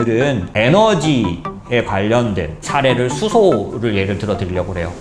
오늘은 에너지에 관련된 사례를 수소를 예를 들어 드리려고 그래요.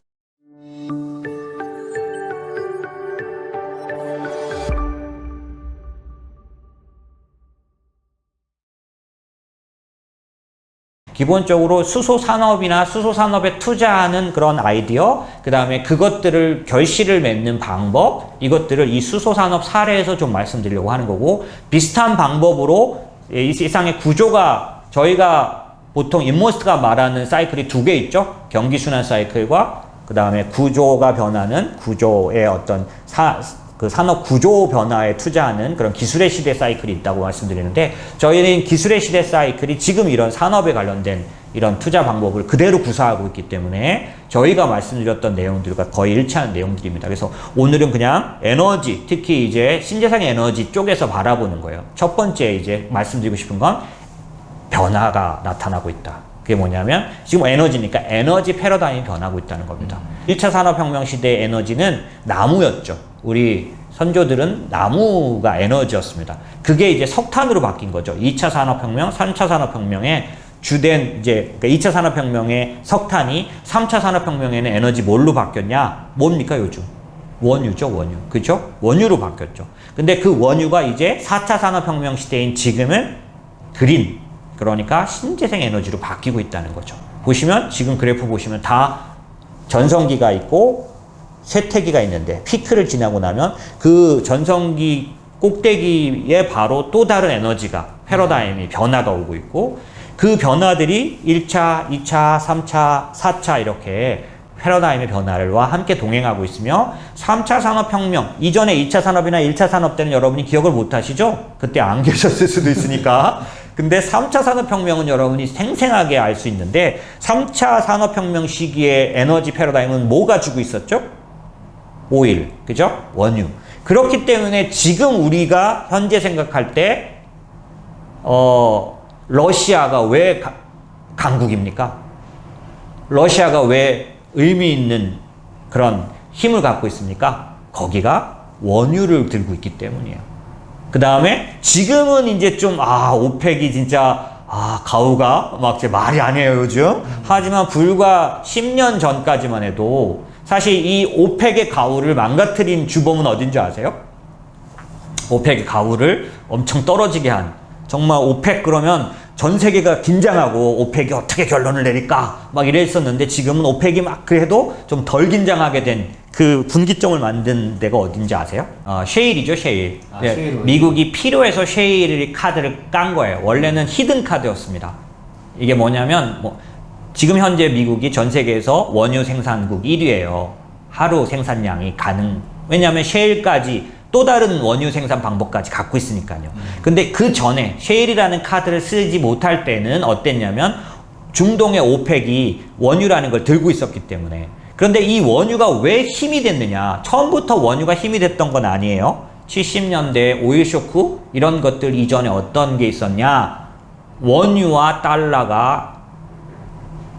기본적으로 수소 산업이나 수소 산업에 투자하는 그런 아이디어, 그 다음에 그것들을 결실을 맺는 방법, 이것들을 이 수소 산업 사례에서 좀 말씀드리려고 하는 거고, 비슷한 방법으로 이 세상의 구조가 저희가 보통 인모스트가 말하는 사이클이 두 개 있죠. 경기 순환 사이클과 그 다음에 구조가 변하는 구조의 어떤 사, 그 산업 구조 변화에 투자하는 그런 기술의 시대 사이클이 있다고 말씀드리는데 저희는 기술의 시대 사이클이 지금 이런 산업에 관련된 이런 투자 방법을 그대로 구사하고 있기 때문에 저희가 말씀드렸던 내용들과 거의 일치하는 내용들입니다. 그래서 오늘은 그냥 에너지, 특히 이제 신재생 에너지 쪽에서 바라보는 거예요. 첫 번째 이제 말씀드리고 싶은 건 변화가 나타나고 있다. 그게 뭐냐면 지금 에너지니까 에너지 패러다임이 변하고 있다는 겁니다. 1차 산업혁명 시대의 에너지는 나무였죠. 우리 선조들은 나무가 에너지였습니다. 그게 이제 석탄으로 바뀐 거죠. 2차 산업혁명, 3차 산업혁명의 주된 이제 그러니까 2차 산업혁명의 석탄이 3차 산업혁명에는 에너지 뭘로 바뀌었냐? 뭡니까 요즘? 원유죠, 원유. 그죠? 원유로 바뀌었죠. 근데 그 원유가 이제 4차 산업혁명 시대인 지금은 그린, 그러니까 신재생 에너지로 바뀌고 있다는 거죠. 보시면 지금 그래프 보시면 다 전성기가 있고 쇠퇴기가 있는데 피크를 지나고 나면 그 전성기 꼭대기에 바로 또 다른 에너지가 패러다임이 변화가 오고 있고 그 변화들이 1차, 2차, 3차, 4차 이렇게 패러다임의 변화와 함께 동행하고 있으며 3차 산업혁명 이전에 2차 산업이나 1차 산업 때는 여러분이 기억을 못 하시죠? 그때 안 계셨을 수도 있으니까 근데 3차 산업혁명은 여러분이 생생하게 알 수 있는데 3차 산업혁명 시기에 에너지 패러다임은 뭐가 주고 있었죠? 오일, 그죠? 원유. 그렇기 때문에 지금 우리가 현재 생각할 때, 어, 러시아가 왜 가- 강국입니까? 러시아가 왜 의미 있는 그런 힘을 갖고 있습니까? 거기가 원유를 들고 있기 때문이에요. 그 다음에 지금은 이제 좀, 아, 오펙이 진짜, 아, 가우가 막 이제 말이 아니에요, 요즘. 하지만 불과 10년 전까지만 해도 사실 이 오펙의 가우를 망가뜨린 주범은 어딘지 아세요? 오펙의 가우를 엄청 떨어지게 한 정말 오펙 그러면 전 세계가 긴장하고 오펙이 어떻게 결론을 내릴까 막 이랬었는데 지금은 오펙이 막 그래도 좀 덜 긴장하게 된 그 분기점을 만든 데가 어딘지 아세요? 어, 쉐일이죠, 쉐일. 아, 네, 쉐일. 미국이 필요해서 쉐일 카드를 깐 거예요. 원래는 히든 카드였습니다. 이게 뭐냐면 뭐 지금 현재 미국이 전 세계에서 원유 생산국 1위예요. 하루 생산량이 가능. 왜냐하면 셰일까지 또 다른 원유 생산 방법까지 갖고 있으니까요. 근데 그 전에 셰일이라는 카드를 쓰지 못할 때는 어땠냐면 중동의 오펙이 원유라는 걸 들고 있었기 때문에. 그런데 이 원유가 왜 힘이 됐느냐? 처음부터 원유가 힘이 됐던 건 아니에요. 70년대 오일 쇼크 이런 것들 이전에 어떤 게 있었냐? 원유와 달러가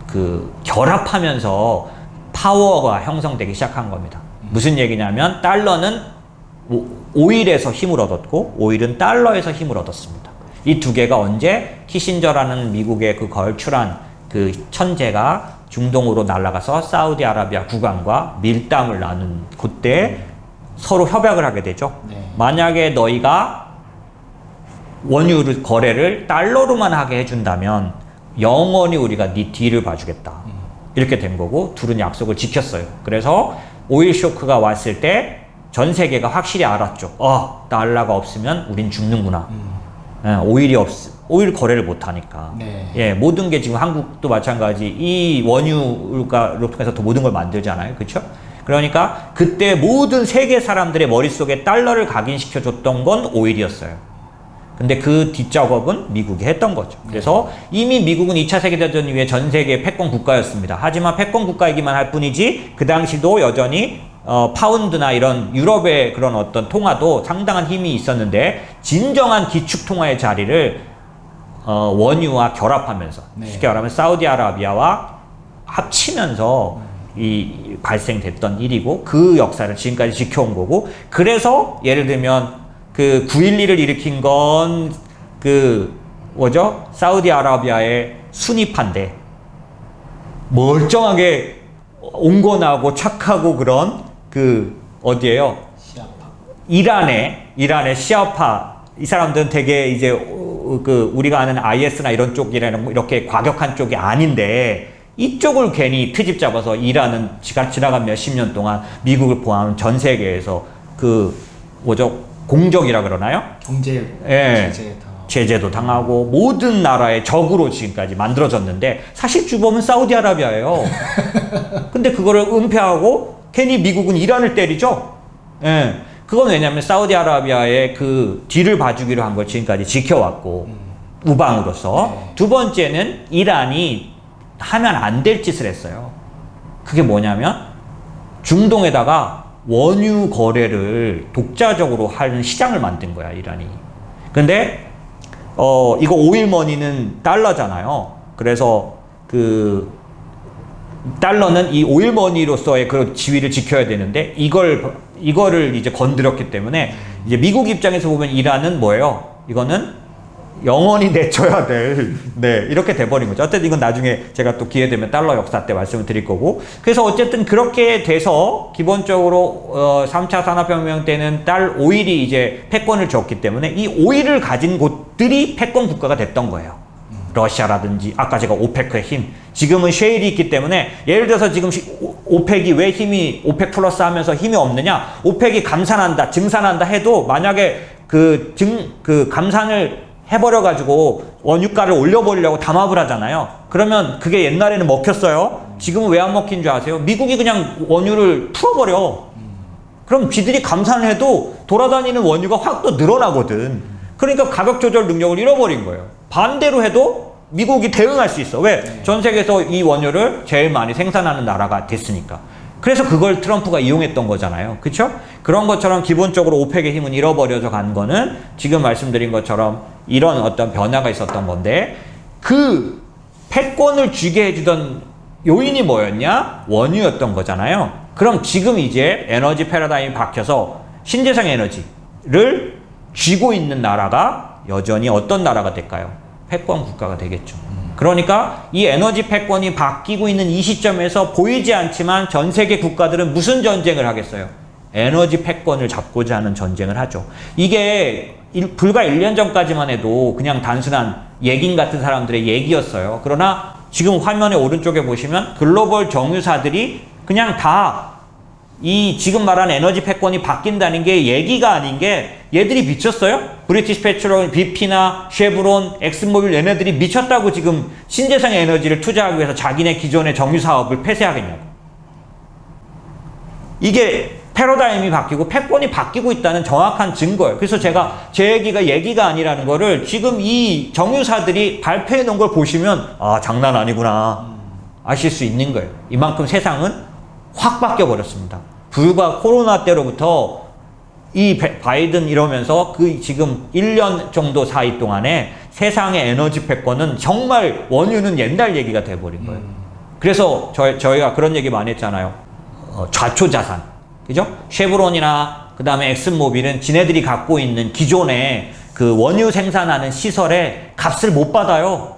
그 결합하면서 파워가 형성되기 시작한 겁니다. 무슨 얘기냐면 달러는 오- 오일에서 힘을 얻었고 오일은 달러에서 힘을 얻었습니다. 이 두 개가 언제 키신저라는 미국의 그 걸출한 그 천재가 중동으로 날아가서 사우디아라비아 국왕과 밀담을 나눈 그때 서로 협약을 하게 되죠. 네. 만약에 너희가 원유 거래를 달러로만 하게 해준다면 영원히 우리가 네 뒤를 봐주겠다. 이렇게 된 거고 둘은 약속을 지켰어요. 그래서 오일 쇼크가 왔을 때 전 세계가 확실히 알았죠. 어, 달러가 없으면 우린 죽는구나. 예, 오일이 없, 오일 거래를 못 하니까. 네. 예, 모든 게 지금 한국도 마찬가지. 이 원유가 통해서 더 모든 걸 만들잖아요. 그렇죠? 그러니까 그때 모든 세계 사람들의 머릿속에 달러를 각인시켜 줬던 건 오일이었어요. 근데 그 뒷작업은 미국이 했던 거죠. 그래서 이미 미국은 2차 세계대전 이후에 전 세계 패권 국가였습니다. 하지만 패권 국가이기만 할 뿐이지 그 당시도 여전히 어, 파운드나 이런 유럽의 그런 어떤 통화도 상당한 힘이 있었는데 진정한 기축 통화의 자리를 어, 원유와 결합하면서 네. 쉽게 말하면 사우디아라비아와 합치면서 이 발생됐던 일이고 그 역사를 지금까지 지켜온 거고 그래서 예를 들면 그 9.11을 일으킨 건 그 뭐죠? 사우디아라비아의 순위파인데 멀쩡하게 온건하고 착하고 그런 그 어디에요? 시아파. 이란의 이란의 시아파 이 사람들은 되게 이제 어, 그 우리가 아는 IS나 이런 쪽이라는 뭐 이렇게 과격한 쪽이 아닌데 이쪽을 괜히 트집 잡아서 이란은 지가 지나간 몇십 년 동안 미국을 포함한 전 세계에서 그 뭐죠 공적이라 그러나요? 경제 예. 제재. 제재도 당하고 모든 나라의 적으로 지금까지 만들어졌는데 사실 주범은 사우디아라비아예요. 근데 그거를 은폐하고 괜히 미국은 이란을 때리죠. 예. 그건 왜냐하면 사우디아라비아의 그 뒤를 봐주기로 한 걸 지금까지 지켜왔고 우방으로서 네. 두 번째는 이란이 하면 안 될 짓을 했어요. 그게 뭐냐면 중동에다가 원유 거래를 독자적으로 하는 시장을 만든 거야 이란이. 근데 어 이거 오일머니는 달러잖아요. 그래서 그 달러는 이 오일 머니로서의 그 지위를 지켜야 되는데 이걸 이거를 이제 건드렸기 때문에 이제 미국 입장에서 보면 이란은 뭐예요? 이거는 영원히 내쳐야 될, 네, 이렇게 돼버린 거죠. 어쨌든 이건 나중에 제가 또 기회 되면 달러 역사 때 말씀을 드릴 거고. 그래서 어쨌든 그렇게 돼서 기본적으로, 어, 3차 산업혁명 때는 딸 오일이 이제 패권을 줬기 때문에 이 오일을 가진 곳들이 패권 국가가 됐던 거예요. 러시아라든지 아까 제가 오페크의 힘 지금은 쉐일이 있기 때문에 예를 들어서 지금 오펙이 왜 힘이 오펙 플러스 하면서 힘이 없느냐? 오펙이 감산한다 증산한다 해도 만약에 그증그 감산을 해버려 가지고 원유가를 올려버리려고 담합을 하잖아요. 그러면 그게 옛날에는 먹혔어요. 지금은 왜 안 먹힌 줄 아세요? 미국이 그냥 원유를 풀어버려. 그럼 쥐들이 감산을 해도 돌아다니는 원유가 확 또 늘어나거든. 그러니까 가격 조절 능력을 잃어버린 거예요. 반대로 해도 미국이 대응할 수 있어. 왜? 전 세계에서 이 원유를 제일 많이 생산하는 나라가 됐으니까. 그래서 그걸 트럼프가 이용했던 거잖아요. 그쵸? 그런 것처럼 기본적으로 오펙의 힘은 잃어버려져 간 거는 지금 말씀드린 것처럼 이런 어떤 변화가 있었던 건데 그 패권을 쥐게 해주던 요인이 뭐였냐? 원유였던 거잖아요. 그럼 지금 이제 에너지 패러다임이 바뀌어서 신재생 에너지를 쥐고 있는 나라가 여전히 어떤 나라가 될까요? 패권 국가가 되겠죠. 그러니까 이 에너지 패권이 바뀌고 있는 이 시점에서 보이지 않지만 전 세계 국가들은 무슨 전쟁을 하겠어요? 에너지 패권을 잡고자 하는 전쟁을 하죠. 이게 일- 불과 1년 전까지만 해도 그냥 단순한 얘긴 같은 사람들의 얘기였어요. 그러나 지금 화면의 오른쪽에 보시면 글로벌 정유사들이 그냥 다 이 지금 말한 에너지 패권이 바뀐다는 게 얘기가 아닌 게 얘들이 미쳤어요? 브리티시 페트롤, BP나 쉐브론, 엑스모빌 얘네들이 미쳤다고 지금 신재생 에너지를 투자하기 위해서 자기네 기존의 정유 사업을 폐쇄하겠냐고. 이게 패러다임이 바뀌고 패권이 바뀌고 있다는 정확한 증거예요. 그래서 제가 제 얘기가 얘기가 아니라는 거를 지금 이 정유사들이 발표해 놓은 걸 보시면 아 장난 아니구나 아실 수 있는 거예요. 이만큼 세상은 확 바뀌어 버렸습니다. 불과 코로나 때로부터 이 배- 바이든 이러면서 그 지금 1년 정도 사이 동안에 세상의 에너지 패권은 정말 원유는 옛날 얘기가 돼버린 거예요. 그래서 저희, 저희가 그런 얘기 많이 했잖아요. 어, 좌초 자산. 그죠? 쉐브론이나 그 다음에 엑슨모빌은 지네들이 갖고 있는 기존의 그 원유 생산하는 시설에 값을 못 받아요.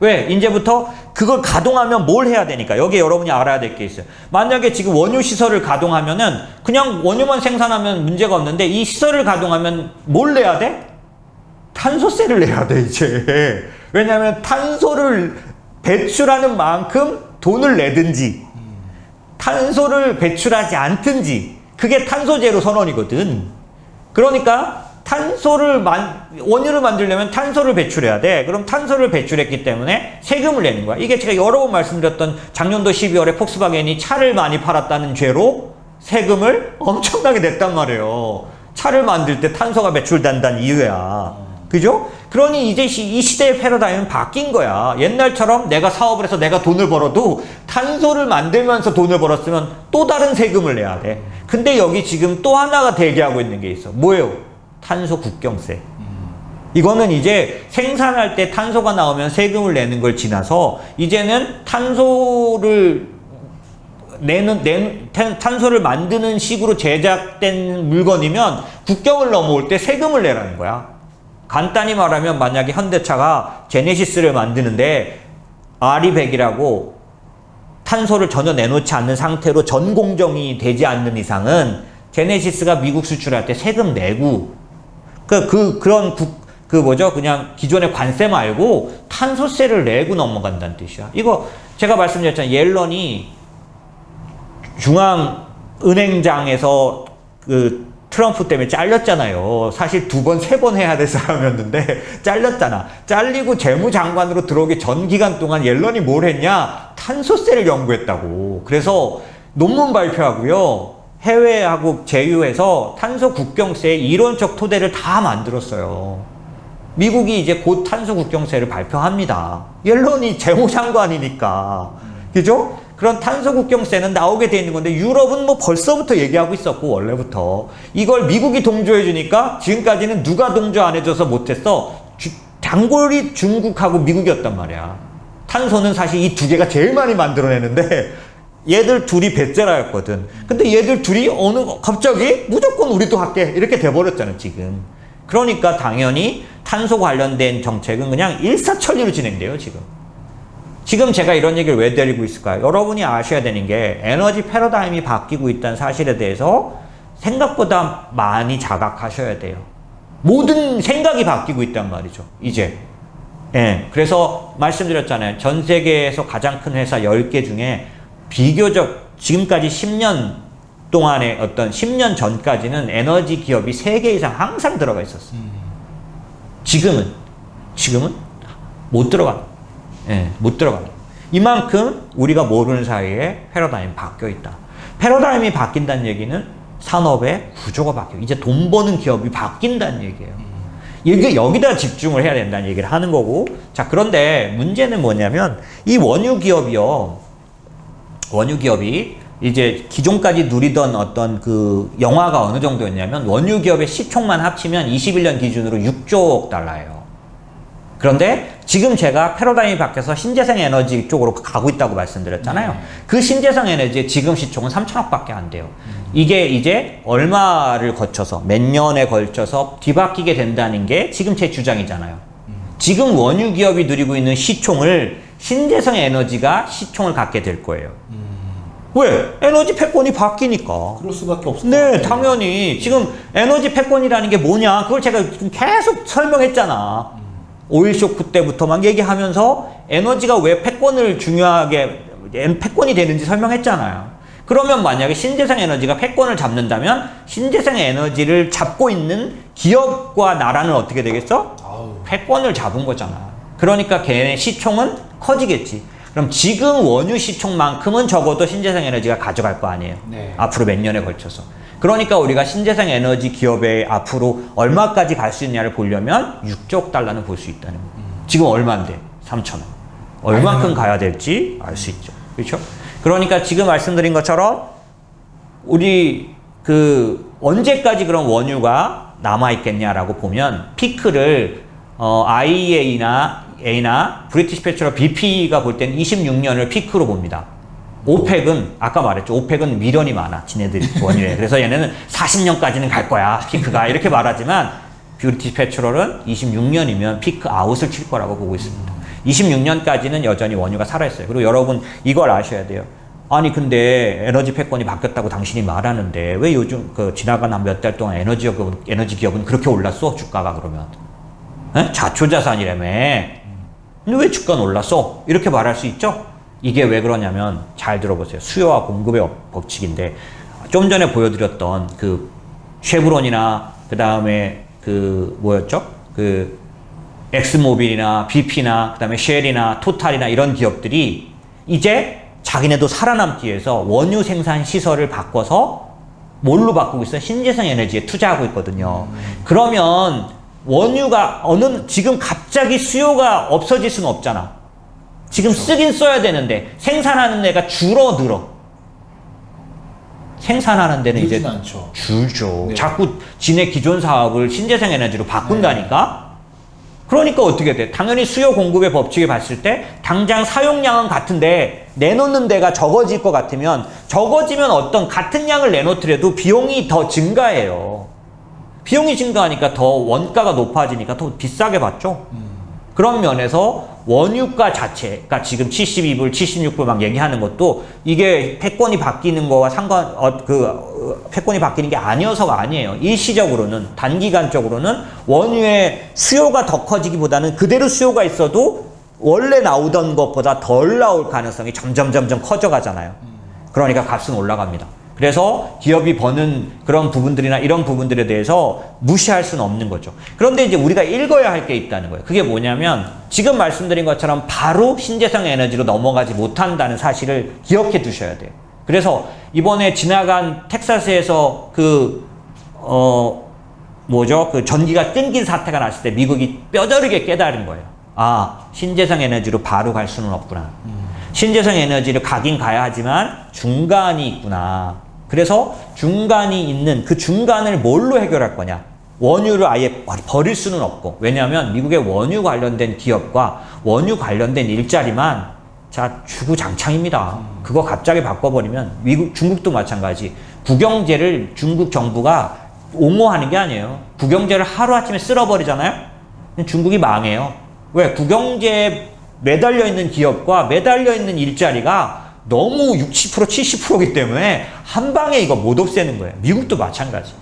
왜? 이제부터 그걸 가동하면 뭘 해야 되니까. 여기 여러분이 알아야 될 게 있어요. 만약에 지금 원유 시설을 가동하면은 그냥 원유만 생산하면 문제가 없는데 이 시설을 가동하면 뭘 내야 돼? 탄소세를 내야 돼, 이제. 왜냐하면 탄소를 배출하는 만큼 돈을 내든지 탄소를 배출하지 않든지 그게 탄소제로 선언이거든. 그러니까 탄소를 만 원유를 만들려면 탄소를 배출해야 돼. 그럼 탄소를 배출했기 때문에 세금을 내는 거야. 이게 제가 여러 번 말씀드렸던 작년도 12월에 폭스바겐이 차를 많이 팔았다는 죄로 세금을 엄청나게 냈단 말이에요. 차를 만들 때 탄소가 배출된다는 이유야. 그죠? 그러니 이제 시- 이 시대의 패러다임은 바뀐 거야. 옛날처럼 내가 사업을 해서 내가 돈을 벌어도 탄소를 만들면서 돈을 벌었으면 또 다른 세금을 내야 돼. 근데 여기 지금 또 하나가 대기하고 있는 게 있어. 뭐예요? 탄소 국경세. 이거는 이제 생산할 때 탄소가 나오면 세금을 내는 걸 지나서 이제는 탄소를 내는, 낸, 탄- 탄소를 만드는 식으로 제작된 물건이면 국경을 넘어올 때 세금을 내라는 거야. 간단히 말하면 만약에 현대차가 제네시스를 만드는데 아리백이라고 탄소를 전혀 내놓지 않는 상태로 전 공정이 되지 않는 이상은 제네시스가 미국 수출할 때 세금 내고 그, 그 그런 국, 그 뭐죠? 그냥 기존의 관세 말고 탄소세를 내고 넘어간다는 뜻이야. 이거 제가 말씀드렸잖아요. 옐런이 중앙은행장에서 그 트럼프 때문에 잘렸잖아요. 사실 두 번, 세 번 해야 될 사람이었는데 잘렸잖아. 잘리고 재무장관으로 들어오기 전 기간 동안 옐런이 뭘 했냐? 탄소세를 연구했다고. 그래서 논문 발표하고요. 해외하고 제휴해서 탄소 국경세의 이론적 토대를 다 만들었어요. 미국이 이제 곧 탄소 국경세를 발표합니다. 옐런이 재무장관이니까. 그죠? 그런 탄소 국경세는 나오게 돼 있는 건데 유럽은 뭐 벌써부터 얘기하고 있었고 원래부터 이걸 미국이 동조해 주니까 지금까지는 누가 동조 안 해줘서 못했어 주- 단골이 중국하고 미국이었단 말이야 탄소는 사실 이 두 개가 제일 많이 만들어내는데 얘들 둘이 배째라였거든 근데 얘들 둘이 어느 갑자기 무조건 우리도 할게 이렇게 돼버렸잖아 지금 그러니까 당연히 탄소 관련된 정책은 그냥 일사천리로 진행돼요 지금 지금 제가 이런 얘기를 왜 드리고 있을까요? 여러분이 아셔야 되는 게 에너지 패러다임이 바뀌고 있다는 사실에 대해서 생각보다 많이 자각하셔야 돼요. 모든 생각이 바뀌고 있단 말이죠. 이제. 예. 그래서 말씀드렸잖아요. 전 세계에서 가장 큰 회사 10개 중에 비교적 지금까지 10년 동안의 어떤 10년 전까지는 에너지 기업이 3개 이상 항상 들어가 있었어요. 지금은 지금은 못 들어가. 예, 못 들어가. 이만큼 우리가 모르는 사이에 패러다임이 바뀌어 있다. 패러다임이 바뀐다는 얘기는 산업의 구조가 바뀌어. 이제 돈 버는 기업이 바뀐다는 얘기예요. 이게 여기다 집중을 해야 된다는 얘기를 하는 거고. 자, 그런데 문제는 뭐냐면 이 원유 기업이요. 원유 기업이 이제 기존까지 누리던 어떤 그 영화가 어느 정도였냐면 원유 기업의 시총만 합치면 21년 기준으로 6조 달러예요. 그런데 지금 제가 패러다임이 바뀌어서 신재생 에너지 쪽으로 가고 있다고 말씀드렸잖아요. 그 신재생 에너지의 지금 시총은 3천억밖에 안 돼요. 이게 이제 얼마를 거쳐서 몇 년에 걸쳐서 뒤바뀌게 된다는 게 지금 제 주장이잖아요. 지금 원유 기업이 누리고 있는 시총을 신재생 에너지가 시총을 갖게 될 거예요. 왜? 에너지 패권이 바뀌니까. 그럴 수밖에 것 네. 당연히. 지금 에너지 패권이라는 게 뭐냐? 그걸 제가 지금 계속 설명했잖아. 오일 쇼크 때부터 막 얘기하면서 에너지가 왜 패권을 중요하게, 엔- 패권이 되는지 설명했잖아요. 그러면 만약에 신재생 에너지가 패권을 잡는다면 신재생 에너지를 잡고 있는 기업과 나라는 어떻게 되겠어? 패권을 잡은 거잖아. 그러니까 걔네 시총은 커지겠지. 그럼 지금 원유 시총만큼은 적어도 신재생 에너지가 가져갈 거 아니에요. 네. 앞으로 몇 년에 걸쳐서. 그러니까 우리가 신재생 에너지 기업의 앞으로 얼마까지 갈 수 있냐를 보려면 6조 달러는 볼 수 있다는 거예요. 지금 얼마인데? 3천억. 얼만큼 가야 될지 알 수 있죠. 그렇죠? 그러니까 지금 말씀드린 것처럼 우리 그 언제까지 그런 원유가 남아 있겠냐라고 보면 피크를 어 IEA나 A나 브리티시 페트롤 BP가 볼 때는 26년을 피크로 봅니다. 오펙은 아까 말했죠. 오펙은 미련이 많아. 지네들이 원유에. 그래서 얘네는 40년까지는 갈 거야. 피크가 이렇게 말하지만 브리티시 페트롤은 26년이면 피크 아웃을 칠 거라고 보고 있습니다. 26년까지는 여전히 원유가 살아있어요. 그리고 여러분 이걸 아셔야 돼요. 아니 근데 에너지 패권이 바뀌었다고 당신이 말하는데 왜 요즘 그 지나간 한 몇 달 동안 에너지 기업은 에너지 기업은 그렇게 올랐어 주가가 그러면 에? 자초자산이라며 근데 왜 주가는 올랐어? 이렇게 말할 수 있죠? 이게 왜 그러냐면 잘 들어보세요. 수요와 공급의 업- 법칙인데 좀 전에 보여드렸던 그 쉐브론이나 그 다음에 그 뭐였죠? 그 엑스모빌이나 BP나 그 다음에 쉘이나 토탈이나 이런 기업들이 이제 자기네도 살아남기 위해서 원유 생산 시설을 바꿔서 뭘로 바꾸고 있어요? 신재생 에너지에 투자하고 있거든요. 그러면 원유가 어느 지금 갑자기 수요가 없어질 수는 없잖아. 지금 쓰긴 써야 되는데 생산하는 데가 줄어들어. 생산하는 데는 이제 않죠. 줄죠. 네. 자꾸 지네 기존 사업을 신재생 에너지로 바꾼다니까? 그러니까 어떻게 돼? 당연히 수요 공급의 법칙에 봤을 때 당장 사용량은 같은데 내놓는 데가 적어질 것 같으면 적어지면 어떤 같은 양을 내놓더라도 비용이 더 증가해요. 비용이 증가하니까 더 원가가 높아지니까 더 비싸게 받죠. 그런 면에서 원유가 자체가 지금 72불, 76불 막 얘기하는 것도 이게 패권이 바뀌는 거와 상관, 어, 그, 어, 패권이 바뀌는 게 아니어서가 아니에요. 일시적으로는, 단기간적으로는 원유의 수요가 더 커지기보다는 그대로 수요가 있어도 원래 나오던 것보다 덜 나올 가능성이 점점 점점 커져 가잖아요. 그러니까 값은 올라갑니다. 그래서 기업이 버는 그런 부분들이나 이런 부분들에 대해서 무시할 수는 없는 거죠. 그런데 이제 우리가 읽어야 할 게 있다는 거예요. 그게 뭐냐면 지금 말씀드린 것처럼 바로 신재생 에너지로 넘어가지 못한다는 사실을 기억해 두셔야 돼요. 그래서 이번에 지나간 텍사스에서 그, 어, 뭐죠? 그 전기가 끊긴 사태가 났을 때 미국이 뼈저리게 깨달은 거예요. 아, 신재생 에너지로 바로 갈 수는 없구나. 신재생 에너지를 가긴 가야 하지만 중간이 있구나. 그래서 중간이 있는 그 중간을 뭘로 해결할 거냐? 원유를 아예 버릴 수는 없고. 왜냐하면 미국의 원유 관련된 기업과 원유 관련된 일자리만 자, 주구장창입니다. 그거 갑자기 바꿔버리면 미국, 중국도 마찬가지. 국영제를 중국 정부가 옹호하는 게 아니에요. 국영제를 하루아침에 쓸어버리잖아요? 중국이 망해요. 왜? 국영제에 매달려 있는 기업과 매달려 있는 일자리가 너무 60% 70%이기 때문에 한 방에 이거 못 없애는 거예요. 미국도 마찬가지.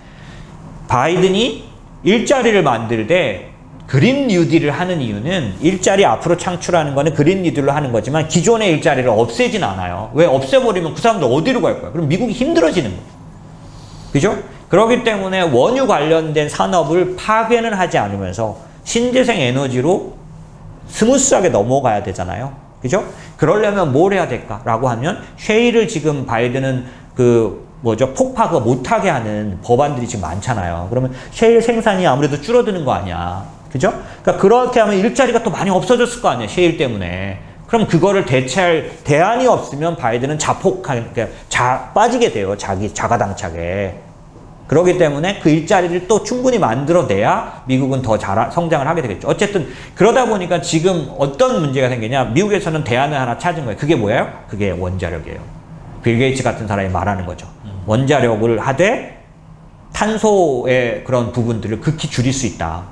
바이든이 일자리를 만들 때 그린 뉴딜을 하는 이유는 일자리 앞으로 창출하는 거는 그린 뉴딜로 하는 거지만 기존의 일자리를 없애진 않아요. 왜 없애버리면 그 사람들 어디로 갈 거야? 그럼 미국이 힘들어지는 거예요. 그죠? 그렇기 때문에 원유 관련된 산업을 파괴는 하지 않으면서 신재생 에너지로 스무스하게 넘어가야 되잖아요. 그죠? 그러려면 뭘 해야 될까라고 하면 쉐일을 지금 바이든은 그 뭐죠 폭파가 못하게 하는 법안들이 지금 많잖아요. 그러면 쉐일 생산이 아무래도 줄어드는 거 아니야. 그죠? 그러니까 그렇게 하면 일자리가 또 많이 없어졌을 거 아니에요. 쉐일 때문에. 그럼 그거를 대체할 대안이 없으면 바이든은 자폭한 그러니까 자 빠지게 돼요. 자기 자가당착에. 그렇기 때문에 그 일자리를 또 충분히 만들어내야 미국은 더 잘 성장을 하게 되겠죠. 어쨌든 그러다 보니까 지금 어떤 문제가 생기냐? 미국에서는 대안을 하나 찾은 거예요. 그게 뭐예요? 그게 원자력이에요. 빌 게이츠 같은 사람이 말하는 거죠. 원자력을 하되 탄소의 그런 부분들을 극히 줄일 수 있다.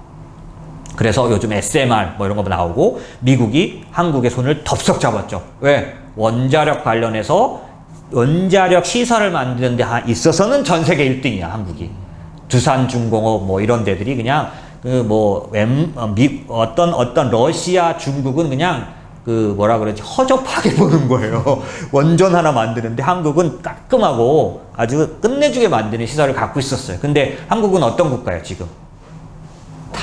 그래서 요즘 SMR 뭐 이런 거 나오고 미국이 한국의 손을 덥석 잡았죠. 왜? 원자력 관련해서 원자력 시설을 만드는 데 있어서는 전 세계 1등이야, 한국이. 두산 중공업 뭐 이런 데들이 그냥 그뭐 어떤 어떤 러시아, 중국은 그냥 그 뭐라 그러지 허접하게 보는 거예요. 원전 하나 만드는데 한국은 깔끔하고 아주 끝내주게 만드는 시설을 갖고 있었어요. 근데 한국은 어떤 국가예요, 지금?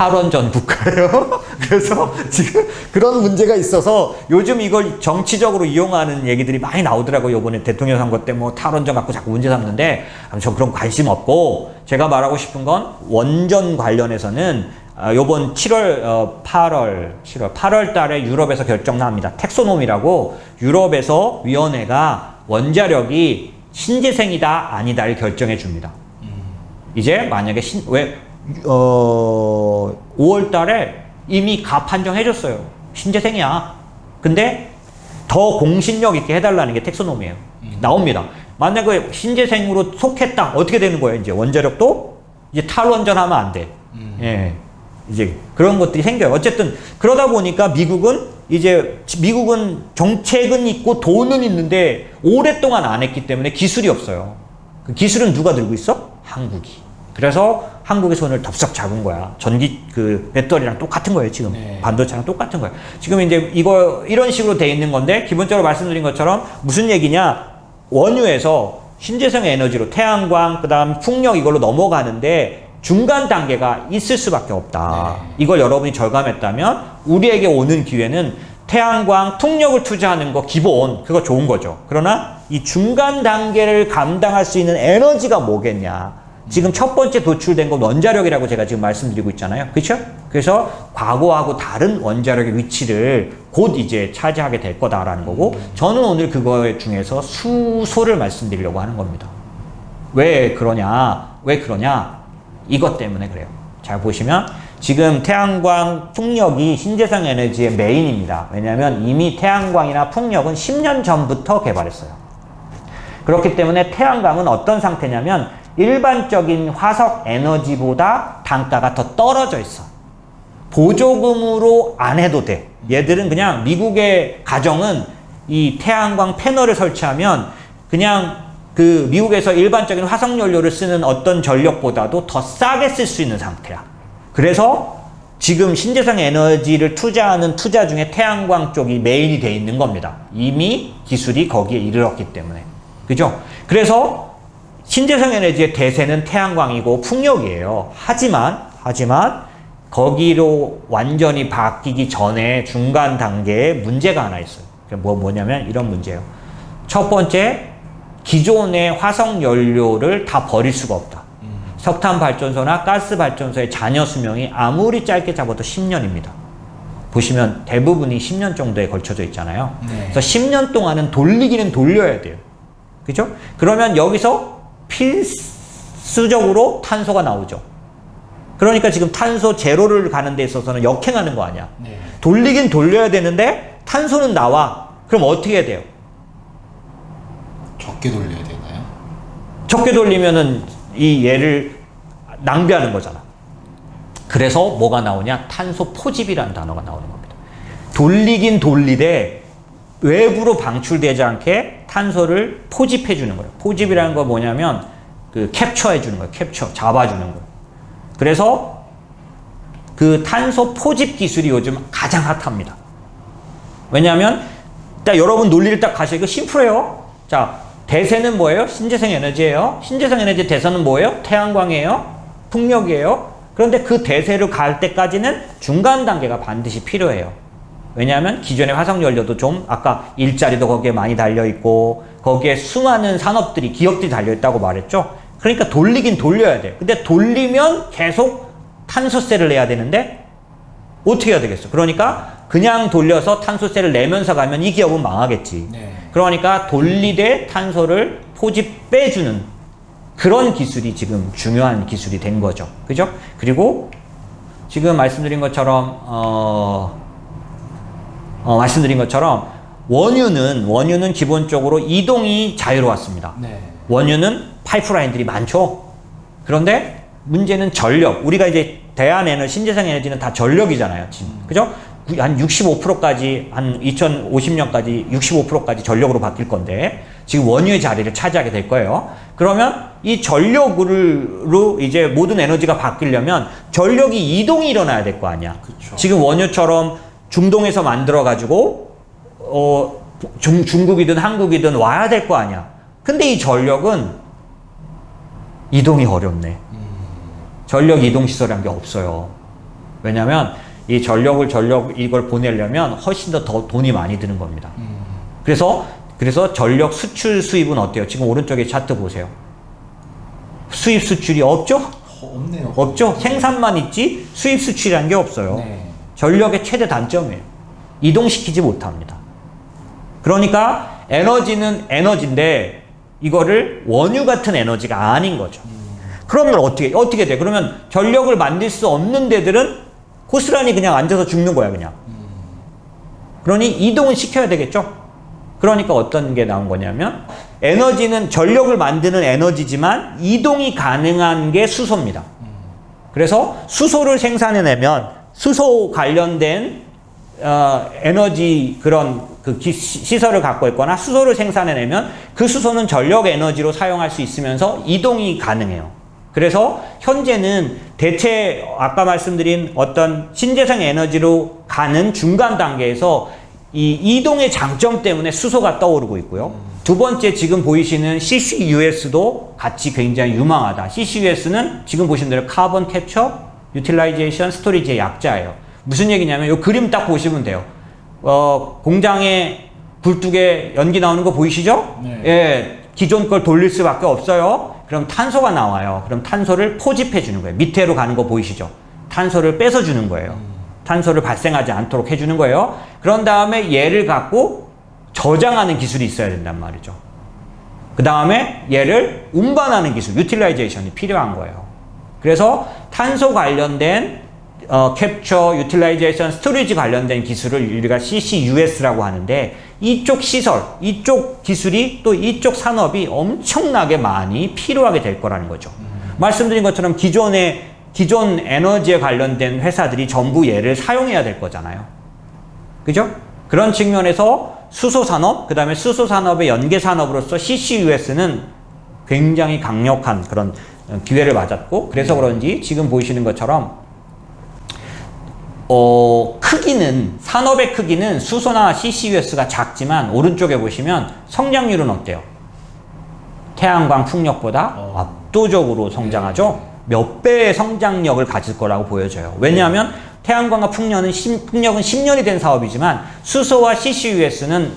탈원전 국가예요. 그래서 지금 그런 문제가 있어서 요즘 이걸 정치적으로 이용하는 얘기들이 많이 나오더라고요. 이번에 대통령 선거 때 뭐 탈원전 갖고 자꾸 문제 삼는데 저 그런 관심 없고 제가 말하고 싶은 건 원전 관련해서는 아, 요번 7월, 어, 8월, 7월, 8월 달에 유럽에서 결정납니다. 텍소놈이라고 유럽에서 위원회가 원자력이 신재생이다, 아니다를 결정해 줍니다. 이제 만약에 신, 왜, 어, 5월 달에 이미 가 판정해줬어요. 신재생이야. 근데 더 공신력 있게 해달라는 게 텍소놈이에요. 나옵니다. 만약에 신재생으로 속했다. 어떻게 되는 거예요? 이제 원자력도 이제 탈원전 하면 안 돼. 예. 이제 그런 것들이 생겨요. 어쨌든 그러다 보니까 미국은 이제 미국은 정책은 있고 돈은 있는데 오랫동안 안 했기 때문에 기술이 없어요. 그 기술은 누가 들고 있어? 한국이. 그래서 한국의 손을 덥석 잡은 거야. 전기 그 배터리랑 똑같은 거예요, 지금. 네. 반도체랑 똑같은 거예요. 지금 이제 이거 이런 식으로 돼 있는 건데 기본적으로 말씀드린 것처럼 무슨 얘기냐? 원유에서 신재생 에너지로 태양광, 그다음 풍력 이걸로 넘어가는데 중간 단계가 있을 수밖에 없다. 네. 이걸 여러분이 절감했다면 우리에게 오는 기회는 태양광, 풍력을 투자하는 거 기본 그거 좋은 거죠. 그러나 이 중간 단계를 감당할 수 있는 에너지가 뭐겠냐? 지금 첫 번째 도출된 건 원자력이라고 제가 지금 말씀드리고 있잖아요. 그렇죠? 그래서 과거하고 다른 원자력의 위치를 곧 이제 차지하게 될 거다라는 거고 저는 오늘 그거 중에서 수소를 말씀드리려고 하는 겁니다. 왜 그러냐? 왜 그러냐? 이것 때문에 그래요. 잘 보시면 지금 태양광, 풍력이 신재생 에너지의 메인입니다. 왜냐하면 이미 태양광이나 풍력은 10년 전부터 개발했어요. 그렇기 때문에 태양광은 어떤 상태냐면 일반적인 화석 에너지보다 단가가 더 떨어져 있어. 보조금으로 안 해도 돼. 얘들은 그냥 미국의 가정은 이 태양광 패널을 설치하면 그냥 그 미국에서 일반적인 화석 연료를 쓰는 어떤 전력보다도 더 싸게 쓸 수 있는 상태야. 그래서 지금 신재생 에너지를 투자하는 투자 중에 태양광 쪽이 메인이 돼 있는 겁니다. 이미 기술이 거기에 이르렀기 때문에. 그죠? 그래서 신재생 에너지의 대세는 태양광이고 풍력이에요. 하지만, 하지만, 거기로 완전히 바뀌기 전에 중간 단계에 문제가 하나 있어요. 뭐, 뭐냐면 이런 문제예요. 첫 번째, 기존의 화석 연료를 다 버릴 수가 없다. 석탄 발전소나 가스 발전소의 잔여 수명이 아무리 짧게 잡아도 10년입니다. 보시면 대부분이 10년 정도에 걸쳐져 있잖아요. 네. 그래서 10년 동안은 돌리기는 돌려야 돼요. 그죠? 그러면 여기서 필수적으로 탄소가 나오죠. 그러니까 지금 탄소 제로를 가는 데 있어서는 역행하는 거 아니야. 네. 돌리긴 돌려야 되는데 탄소는 나와. 그럼 어떻게 해야 돼요? 적게 돌려야 되나요? 적게 돌리면은 이 얘를 낭비하는 거잖아. 그래서 뭐가 나오냐? 탄소 포집이라는 단어가 나오는 겁니다. 돌리긴 돌리되 외부로 방출되지 않게 탄소를 포집해 주는 거예요. 포집이라는 거 뭐냐면 그 캡처해 주는 거예요. 캡처, 잡아 주는 거예요. 그래서 그 탄소 포집 기술이 요즘 가장 핫합니다. 왜냐하면 딱 여러분 논리를 딱 가시고 이거 심플해요. 자 대세는 뭐예요? 신재생 에너지예요. 신재생 에너지 대세는 뭐예요? 태양광이에요. 풍력이에요. 그런데 그 대세로 갈 때까지는 중간 단계가 반드시 필요해요. 왜냐하면 기존의 화석 연료도 좀 아까 일자리도 거기에 많이 달려 있고 거기에 수많은 산업들이 기업들이 달려 있다고 말했죠. 그러니까 돌리긴 돌려야 돼. 근데 돌리면 계속 탄소세를 내야 되는데 어떻게 해야 되겠어? 그러니까 그냥 돌려서 탄소세를 내면서 가면 이 기업은 망하겠지. 네. 그러니까 돌리되 탄소를 포집 빼주는 그런 기술이 지금 중요한 기술이 된 거죠. 그죠? 그리고 지금 말씀드린 것처럼 어, 어, 말씀드린 것처럼 원유는 원유는 기본적으로 이동이 자유로웠습니다. 네. 원유는 파이프라인들이 많죠. 그런데 문제는 전력. 우리가 이제 대한에너 신재생 에너지는 다 전력이잖아요. 지금. 그죠? 구- 한 65%까지 한 2050년까지 65%까지 전력으로 바뀔 건데 지금 원유의 자리를 차지하게 될 거예요. 그러면 이 전력으로 이제 모든 에너지가 바뀌려면 전력이 이동이 일어나야 될 거 아니야. 그쵸. 지금 원유처럼 중동에서 만들어 가지고 어 중, 중국이든 한국이든 와야 될 거 아니야. 근데 이 전력은 이동이 어렵네. 전력 이동 시설이란 게 없어요. 왜냐면 이 전력을 전력 이걸 보내려면 훨씬 더, 더 돈이 많이 드는 겁니다. 그래서 그래서 전력 수출 수입은 어때요? 지금 오른쪽에 차트 보세요. 수입 수출이 없죠? 어, 없네요. 없죠? 생산만 있지 수입 수출이라는 게 없어요. 네. 전력의 최대 단점이에요. 이동시키지 못합니다. 그러니까 에너지는 에너지인데 이거를 원유 같은 에너지가 아닌 거죠. 그러면 어떻게 어떻게 돼? 그러면 전력을 만들 수 없는 데들은 고스란히 그냥 앉아서 죽는 거야 그냥. 그러니 이동을 시켜야 되겠죠. 그러니까 어떤 게 나온 거냐면 에너지는 전력을 만드는 에너지지만 이동이 가능한 게 수소입니다. 그래서 수소를 생산해내면 수소 관련된 어, 에너지 그런 그 기- 시- 시설을 갖고 있거나 수소를 생산해내면 그 수소는 전력 에너지로 사용할 수 있으면서 이동이 가능해요. 그래서 현재는 대체 아까 말씀드린 어떤 신재생 에너지로 가는 중간 단계에서 이 이동의 장점 때문에 수소가 떠오르고 있고요. 두 번째 지금 보이시는 CCUS도 같이 굉장히 유망하다. CCUS는 지금 보신 대로 카본 캡처, 유틸라이제이션, 스토리지의 약자예요. 무슨 얘기냐면 요 그림 딱 보시면 돼요. 어, 공장에 굴뚝에 연기 나오는 거 보이시죠? 네. 예, 기존 걸 돌릴 수밖에 없어요. 그럼 탄소가 나와요. 그럼 탄소를 포집해 주는 거예요. 밑에로 가는 거 보이시죠? 탄소를 뺏어 주는 거예요. 탄소를 발생하지 않도록 해 주는 거예요. 그런 다음에 얘를 갖고 저장하는 기술이 있어야 된단 말이죠. 그 다음에 얘를 운반하는 기술, 유틸라이제이션이 필요한 거예요. 그래서 탄소 관련된 어, 캡처, 유틸라이제이션, 스토리지 관련된 기술을 우리가 CCUS라고 하는데 이쪽 시설, 이쪽 기술이 또 이쪽 산업이 엄청나게 많이 필요하게 될 거라는 거죠. 말씀드린 것처럼 기존의 기존 에너지에 관련된 회사들이 전부 얘를 사용해야 될 거잖아요. 그죠? 그런 측면에서 수소 산업, 그 다음에 수소 산업의 연계 산업으로서 CCUS는 굉장히 강력한 그런 어, 기회를 맞았고, 그래서 그런지 지금 보이시는 것처럼 어, 크기는, 산업의 크기는 수소나 CCUS가 작지만, 오른쪽에 보시면 성장률은 어때요? 태양광 풍력보다 어. 압도적으로 성장하죠? 몇 배의 성장력을 가질 거라고 보여져요. 왜냐하면 태양광과 풍력은, 10, 풍력은 10년이 된 사업이지만, 수소와 CCUS는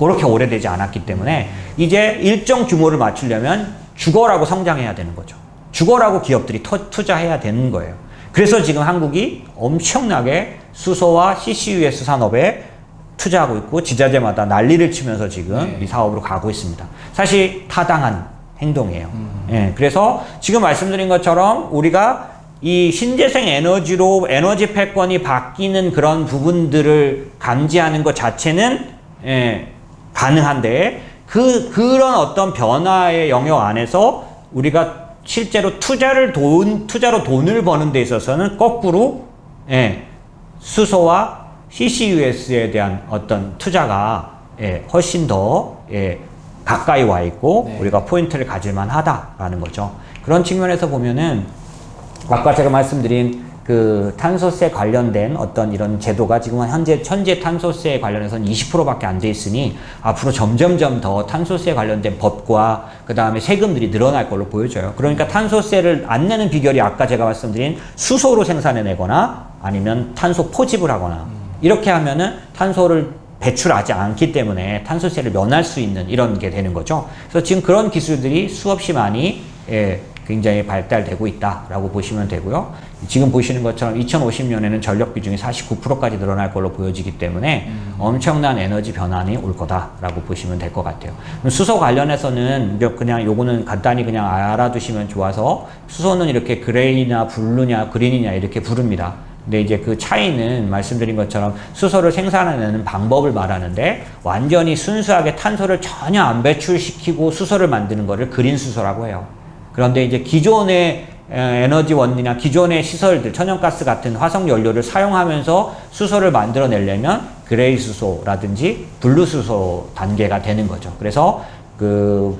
그렇게 오래되지 않았기 때문에, 이제 일정 규모를 맞추려면 죽어라고 성장해야 되는 거죠. 죽어라고 기업들이 터- 투자해야 되는 거예요. 그래서 지금 한국이 엄청나게 수소와 CCUS 산업에 투자하고 있고 지자체마다 난리를 치면서 지금 네. 이 사업으로 가고 있습니다. 사실 타당한 행동이에요. 예, 그래서 지금 말씀드린 것처럼 우리가 이 신재생 에너지로 에너지 패권이 바뀌는 그런 부분들을 감지하는 것 자체는 예, 가능한데 그 그런 어떤 변화의 영역 안에서 우리가 실제로 투자를 돈 투자로 돈을 버는 데 있어서는 거꾸로 예, 수소와 CCUS에 대한 어떤 투자가 예, 훨씬 더 예, 가까이 와 있고 네. 우리가 포인트를 가질만 하다라는 거죠. 그런 측면에서 보면은 아까 제가 말씀드린 그 탄소세 관련된 어떤 이런 제도가 지금 현재 현재 탄소세 관련해서는 20%밖에 안 돼 있으니 앞으로 점점점 더 탄소세 관련된 법과 그 다음에 세금들이 늘어날 걸로 보여져요. 그러니까 탄소세를 안 내는 비결이 아까 제가 말씀드린 수소로 생산해내거나 아니면 탄소 포집을 하거나 이렇게 하면은 탄소를 배출하지 않기 때문에 탄소세를 면할 수 있는 이런 게 되는 거죠. 그래서 지금 그런 기술들이 수없이 많이 예, 굉장히 발달되고 있다라고 보시면 되고요. 지금 보시는 것처럼 2050년에는 전력 비중이 49%까지 늘어날 걸로 보여지기 때문에 엄청난 에너지 변환이 올 거다라고 보시면 될 것 같아요. 수소 관련해서는 그냥 요거는 간단히 그냥 알아두시면 좋아서 수소는 이렇게 그레이나 블루냐 그린이냐 이렇게 부릅니다. 근데 이제 그 차이는 말씀드린 것처럼 수소를 생산해내는 방법을 말하는데 완전히 순수하게 탄소를 전혀 안 배출시키고 수소를 만드는 거를 그린 수소라고 해요. 그런데 이제 기존의 에, 에너지 원이나 기존의 시설들, 천연가스 같은 화석 연료를 사용하면서 수소를 만들어내려면 그레이 수소라든지 블루 수소 단계가 되는 거죠. 그래서 그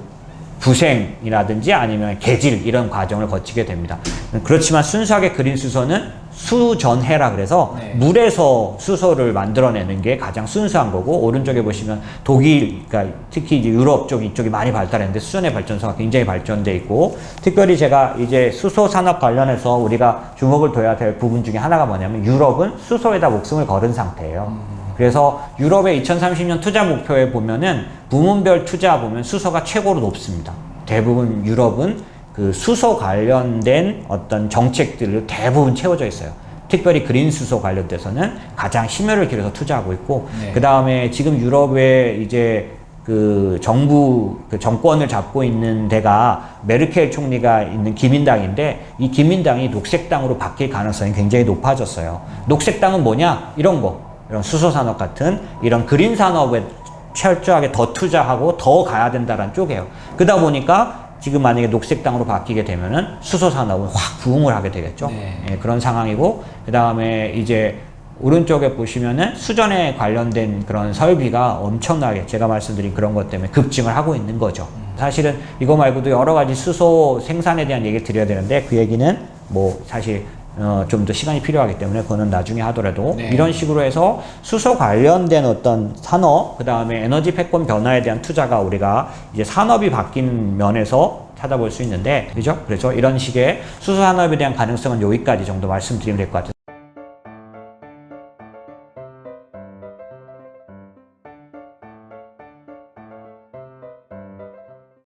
부생이라든지 아니면 개질 이런 과정을 거치게 됩니다. 그렇지만 순수하게 그린 수소는 수전해라 그래서 네. 물에서 수소를 만들어내는 게 가장 순수한 거고 오른쪽에 보시면 독일, 그러니까 특히 이제 유럽 쪽 이쪽이 많이 발달했는데 수전의 발전소가 굉장히 발전돼 있고 특별히 제가 이제 수소 산업 관련해서 우리가 주목을 둬야 될 부분 중에 하나가 뭐냐면 유럽은 수소에다 목숨을 걸은 상태예요. 그래서 유럽의 2030년 투자 목표에 보면은 부문별 투자 보면 수소가 최고로 높습니다. 대부분 유럽은 그 수소 관련된 어떤 정책들을 대부분 채워져 있어요. 특별히 그린 수소 관련돼서는 가장 심혈을 기울여서 투자하고 있고 네. 그 다음에 지금 유럽에 이제 그 정부 그 정권을 잡고 있는 데가 메르켈 총리가 있는 기민당인데 이 기민당이 녹색당으로 바뀔 가능성이 굉장히 높아졌어요. 녹색당은 뭐냐? 이런 거. 이런 수소 산업 같은 이런 그린 산업에 철저하게 더 투자하고 더 가야 된다는 쪽이에요. 그러다 보니까 지금 만약에 녹색당으로 바뀌게 되면은 수소 산업은 확 부흥을 하게 되겠죠. 네. 예, 그런 상황이고 그 다음에 이제 오른쪽에 보시면은 수전에 관련된 그런 설비가 엄청나게 제가 말씀드린 그런 것 때문에 급증을 하고 있는 거죠. 사실은 이거 말고도 여러 가지 수소 생산에 대한 얘기를 드려야 되는데 그 얘기는 뭐 사실 어, 좀 더 시간이 필요하기 때문에 그거는 나중에 하더라도 네. 이런 식으로 해서 수소 관련된 어떤 산업 그 다음에 에너지 패권 변화에 대한 투자가 우리가 이제 산업이 바뀌는 면에서 찾아볼 수 있는데 그죠? 그래서 이런 식의 수소 산업에 대한 가능성은 여기까지 정도 말씀드리면 될 것 같아요.